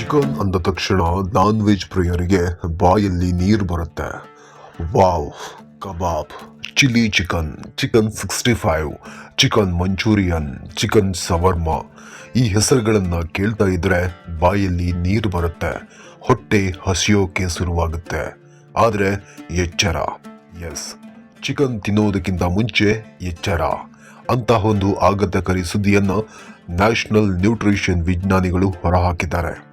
Chicken ಅಂದ ತಕ್ಷಣ non veg ಪ್ರಿಯರಿಗೆ ಬಾಯಲ್ಲಿ ನೀರು ಬರುತ್ತೆ. Wow, kebab, chilli chicken chicken sixty five, chicken Manchurian, chicken shawarma. ಈ ಹೆಸರುಗಳನ್ನು ಕೇಳ್ತಾ ಇದ್ರೆ ಬಾಯಲ್ಲಿ ನೀರು ಬರುತ್ತೆ. ಹೊಟ್ಟೆ ಹಸಿಯೋಕೆ ಶುರುವಾಗುತ್ತೆ. ಆದರೆ ಎಚ್ಚರ. ಎಸ್ ಚಿಕನ್ ತಿನ್ನೋದಕ್ಕಿಂತ ಮುಂಚೆ ಎಚ್ಚರ. ಅಂತಹ ಒಂದು ಆಘಾತಕಾರಿ ಸುದ್ದಿಯನ್ನು ನ್ಯಾಷನಲ್ ನ್ಯೂಟ್ರಿಷನ್ ವಿಜ್ಞಾನಿಗಳು ಹೊರಹಾಕಿದ್ದಾರೆ.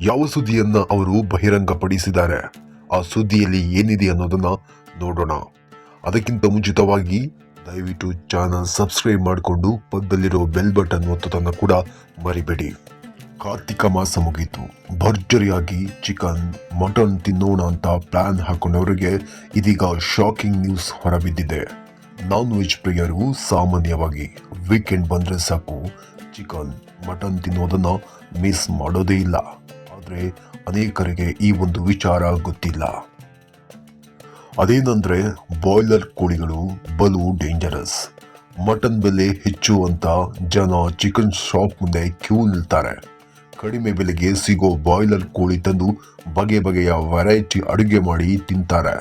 ಯಾವ ಸುದ್ದಿಯನ್ನ ಅವರು ಬಹಿರಂಗಪಡಿಸಿದ್ದಾರೆ? ಆ ಸುದ್ದಿಯಲ್ಲಿ ಏನಿದೆ ಅನ್ನೋದನ್ನ ನೋಡೋಣ. ಅದಕ್ಕಿಂತ ಮುಂಚಿತವಾಗಿ ದಯವಿಟ್ಟು ಚಾನಲ್ ಸಬ್ಸ್ಕ್ರೈಬ್ ಮಾಡಿಕೊಂಡು ಪದ್ದಲ್ಲಿರೋ ಬೆಲ್ ಬಟನ್ ಒತ್ತದನ್ನು ಕೂಡ ಮರಿಬೇಡಿ. ಕಾರ್ತಿಕ ಮಾಸ ಮುಗೀತು. ಭರ್ಜರಿಯಾಗಿ ಚಿಕನ್, ಮಟನ್ ತಿನ್ನೋಣ ಅಂತ ಪ್ಲಾನ್ ಹಾಕೊಂಡವರಿಗೆ ಇದೀಗ ಶಾಕಿಂಗ್ ನ್ಯೂಸ್ ಹೊರಬಿದ್ದಿದೆ. ನಾನ್ ವೆಜ್ ಪ್ರಿಯರು ಸಾಮಾನ್ಯವಾಗಿ ವೀಕೆಂಡ್ ಬಂದರೆ ಸಾಕು. ಚಿಕನ್, ಮಟನ್ ತಿನ್ನೋದನ್ನು ಮಿಸ್ ಮಾಡೋದೇ ಇಲ್ಲ. ಆದರೆ ಅನೇಕರಿಗೆ ಈ ಒಂದು ವಿಚಾರ ಗೊತ್ತಿಲ್ಲ. ಅದೇನಂದ್ರೆ ಬಾಯ್ಲರ್ ಕೋಳಿಗಳು ಬಲು ಡೇಂಜರಸ್ ಮಟನ್ ಬೆಲೆ ಹೆಚ್ಚು ಅಂತ ಜನ ಚಿಕನ್ ಶಾಪ್ ಮುಂದೆ ಕ್ಯೂ ನಿಲ್ತಾರೆ. ಕಡಿಮೆ ಬೆಲೆಗೆ ಸಿಗೋ ಬಾಯ್ಲರ್ ಕೋಳಿ ತಂದು ಬಗೆ ಬಗೆಯ ವೆರೈಟಿ ಅಡುಗೆ ಮಾಡಿ ತಿಂತಾರೆ.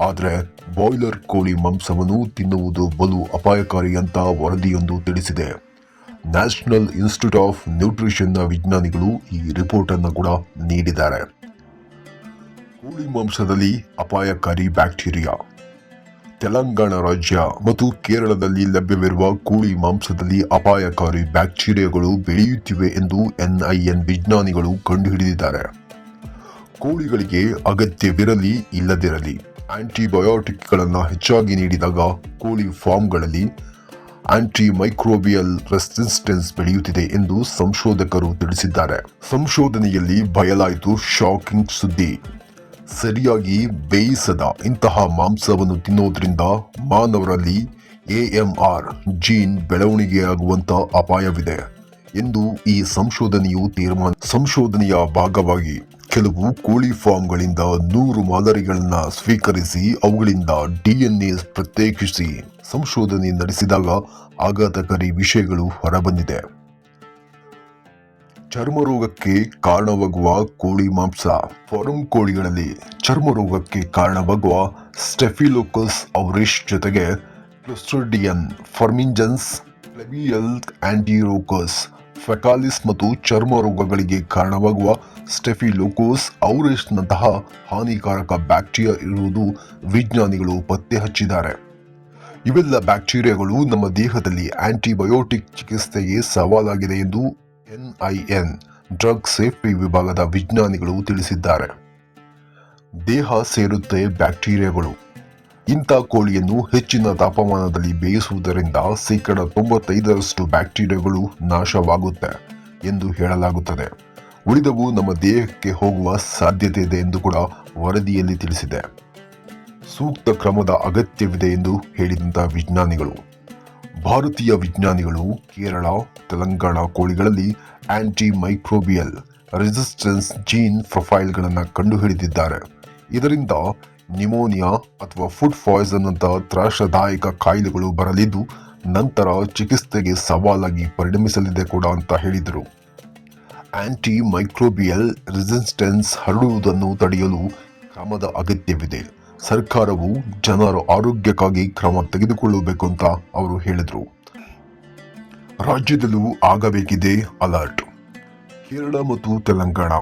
ಆದರೆ ಬಾಯ್ಲರ್ ಕೋಳಿ ಮಾಂಸವನ್ನು ತಿನ್ನುವುದು ಬಲು ಅಪಾಯಕಾರಿ ಅಂತ ವರದಿಯೊಂದು ತಿಳಿಸಿದೆ. ನ್ಯಾಷನಲ್ ಇನ್ಸ್ಟಿಟ್ಯೂಟ್ ಆಫ್ ನ್ಯೂಟ್ರಿಷನ್ನ ವಿಜ್ಞಾನಿಗಳು ಈ ರಿಪೋರ್ಟ್ ಅನ್ನು ಕೂಡ ನೀಡಿದ್ದಾರೆ. ಕೋಳಿ ಮಾಂಸದಲ್ಲಿ ಅಪಾಯಕಾರಿ ಬ್ಯಾಕ್ಟೀರಿಯಾ. ತೆಲಂಗಾಣ ರಾಜ್ಯ ಮತ್ತು ಕೇರಳದಲ್ಲಿ ಲಭ್ಯವಿರುವ ಕೋಳಿ ಮಾಂಸದಲ್ಲಿ ಅಪಾಯಕಾರಿ ಬ್ಯಾಕ್ಟೀರಿಯಾಗಳು ಬೆಳೆಯುತ್ತಿವೆ ಎಂದು ಎನ್ಐಎನ್ ವಿಜ್ಞಾನಿಗಳು ಕಂಡುಹಿಡಿದಿದ್ದಾರೆ. ಕೋಳಿಗಳಿಗೆ ಅಗತ್ಯವಿರಲಿ ಇಲ್ಲದಿರಲಿ, ಆಂಟಿಬಯೋಟಿಕ್ಗಳನ್ನು ಹೆಚ್ಚಾಗಿ ನೀಡಿದಾಗ ಕೋಳಿ ಫಾರ್ಮ್ಗಳಲ್ಲಿ ಆಂಟಿ ಮೈಕ್ರೋಬಿಯಲ್ ರೆಸಿಸ್ಟೆನ್ಸ್ ಬೆಳೆಯುತ್ತಿದೆ ಎಂದು ಸಂಶೋಧಕರು ತಿಳಿಸಿದ್ದಾರೆ. ಸಂಶೋಧನೆಯಲ್ಲಿ ಬಯಲಾಯಿತು ಶಾಕಿಂಗ್ ಸುದ್ದಿ. ಸರಿಯಾಗಿ ಬೇಯಿಸದ ಇಂತಹ ಮಾಂಸವನ್ನು ತಿನ್ನೋದ್ರಿಂದ ಮಾನವರಲ್ಲಿ ಎಎಂಆರ್ ಜೀನ್ ಬೆಳವಣಿಗೆಯಾಗುವಂಥ ಅಪಾಯವಿದೆ ಎಂದು ಈ ಸಂಶೋಧನೆಯು ತೀರ್ಮಾನ, ಸಂಶೋಧನೆಯ ಭಾಗವಾಗಿ ಕೆಲವು ಕೋಳಿ ಫಾರ್ಮ್ಗಳಿಂದ ನೂರು ಮಾದರಿಗಳನ್ನು ಸ್ವೀಕರಿಸಿ ಅವುಗಳಿಂದ ಡಿಎನ್ಎ ಪ್ರತ್ಯೇಕಿಸಿ. ಸಂಶೋಧನೆ ನಡೆಸಿದಾಗ ಆಘಾತಕಾರಿ ವಿಷಯಗಳು ಹೊರಬಂದಿದೆ. ಚರ್ಮರೋಗಕ್ಕೆ ಕಾರಣವಾಗುವ ಕೋಳಿ ಮಾಂಸ. ಫಾರಂ ಕೋಳಿಗಳಲ್ಲಿ ಚರ್ಮ ರೋಗಕ್ಕೆ ಕಾರಣವಾಗುವ ಸ್ಟೆಫಿಲೋಕಸ್ ಔರಿಶ್ ಜೊತೆಗೆ ಕ್ಲೋಸ್ಟ್ರೋಡಿಯನ್, ಫರ್ಮಿಂಜನ್ಸ್ ಕ್ಲೆಬಿಯಲ್ ಆಂಟಿರೋಕಸ್, ಫೆಕಾಲಿಸ್ ಮತ್ತು ಚರ್ಮ ರೋಗಗಳಿಗೆ ಕಾರಣವಾಗುವ ಸ್ಟೆಫಿಲೋಕೋಸ್ ಔರೇಸ್ನಂತಹ ಹಾನಿಕಾರಕ ಬ್ಯಾಕ್ಟೀರಿಯಾ ಇರುವುದು ವಿಜ್ಞಾನಿಗಳು ಪತ್ತೆ ಹಚ್ಚಿದ್ದಾರೆ ಇವೆಲ್ಲ ಬ್ಯಾಕ್ಟೀರಿಯಾಗಳು ನಮ್ಮ ದೇಹದಲ್ಲಿ ಆಂಟಿಬಯೋಟಿಕ್ ಚಿಕಿತ್ಸೆಗೆ ಸವಾಲಾಗಿದೆ ಎಂದು ಎನ್ಐಎನ್, ಡ್ರಗ್ ಸೇಫ್ಟಿ ವಿಭಾಗದ ವಿಜ್ಞಾನಿಗಳು ತಿಳಿಸಿದ್ದಾರೆ. ದೇಹ ಸೇರುತ್ತೆ ಬ್ಯಾಕ್ಟೀರಿಯಾಗಳು. ಇಂಥ ಕೋಳಿಯನ್ನು ಹೆಚ್ಚಿನ ತಾಪಮಾನದಲ್ಲಿ ಬೇಯಿಸುವುದರಿಂದ ಶೇಕಡ ತೊಂಬತ್ತೈದರಷ್ಟು ಬ್ಯಾಕ್ಟೀರಿಯಾಗಳು ನಾಶವಾಗುತ್ತೆ ಎಂದು ಹೇಳಲಾಗುತ್ತದೆ. ಉಳಿದವು ನಮ್ಮ ದೇಹಕ್ಕೆ ಹೋಗುವ ಸಾಧ್ಯತೆ ಇದೆ ಎಂದು ಕೂಡ ವರದಿಯಲ್ಲಿ ತಿಳಿಸಿದೆ. ಸೂಕ್ತ ಕ್ರಮದ ಅಗತ್ಯವಿದೆ ಎಂದು ಹೇಳಿದಂತಹ ವಿಜ್ಞಾನಿಗಳು. ಭಾರತೀಯ ವಿಜ್ಞಾನಿಗಳು ಕೇರಳ, ತೆಲಂಗಾಣ ಕೋಳಿಗಳಲ್ಲಿ ಆಂಟಿ ಮೈಕ್ರೋಬಿಯಲ್ ರೆಸಿಸ್ಟೆನ್ಸ್ ಜೀನ್ ಪ್ರೊಫೈಲ್ಗಳನ್ನು ಕಂಡುಹಿಡಿದಿದ್ದಾರೆ. ಇದರಿಂದ ನಿಮೋನಿಯಾ ಅಥವಾ ಫುಡ್ ಪಾಯ್ಸನ್ ಅಂತ ತ್ರಾಸದಾಯಕ ಕಾಯಿಲೆಗಳು ಬರಲಿದ್ದು, ನಂತರ ಚಿಕಿತ್ಸೆಗೆ ಸವಾಲಾಗಿ ಪರಿಣಮಿಸಲಿದೆ ಕೂಡ ಅಂತ ಹೇಳಿದರು. ಆಂಟಿ ಮೈಕ್ರೋಬಿಯಲ್ ರೆಸಿಸ್ಟೆನ್ಸ್ ಹರಡುವುದನ್ನು ತಡೆಯಲು ಕ್ರಮದ ಅಗತ್ಯವಿದೆ. ಸರ್ಕಾರವು ಜನರ ಆರೋಗ್ಯಕ್ಕಾಗಿ ಕ್ರಮ ತೆಗೆದುಕೊಳ್ಳಬೇಕು ಅಂತ ಅವರು ಹೇಳಿದರು. ರಾಜ್ಯದಲ್ಲೂ ಆಗಬೇಕಿದೆ ಅಲರ್ಟ್. ಕೇರಳ ಮತ್ತು ತೆಲಂಗಾಣ,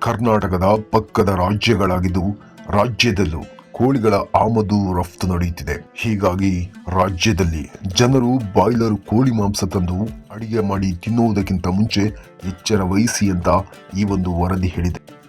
ಕರ್ನಾಟಕದ ಪಕ್ಕದ ರಾಜ್ಯಗಳಾಗಿದ್ದು ರಾಜ್ಯದಲ್ಲೂ ಕೋಳಿಗಳ ಆಮದು ರಫ್ತು ನಡೆಯುತ್ತಿದೆ. ಹೀಗಾಗಿ ರಾಜ್ಯದಲ್ಲಿ ಜನರು ಬಾಯ್ಲರ್ ಕೋಳಿ ಮಾಂಸ ತಂದು ಅಡಿಗೆ ಮಾಡಿ ತಿನ್ನುವುದಕ್ಕಿಂತ ಮುಂಚೆ ಎಚ್ಚರ ವಹಿಸಿ ಅಂತ ಈ ಒಂದು ವರದಿ ಹೇಳಿದೆ.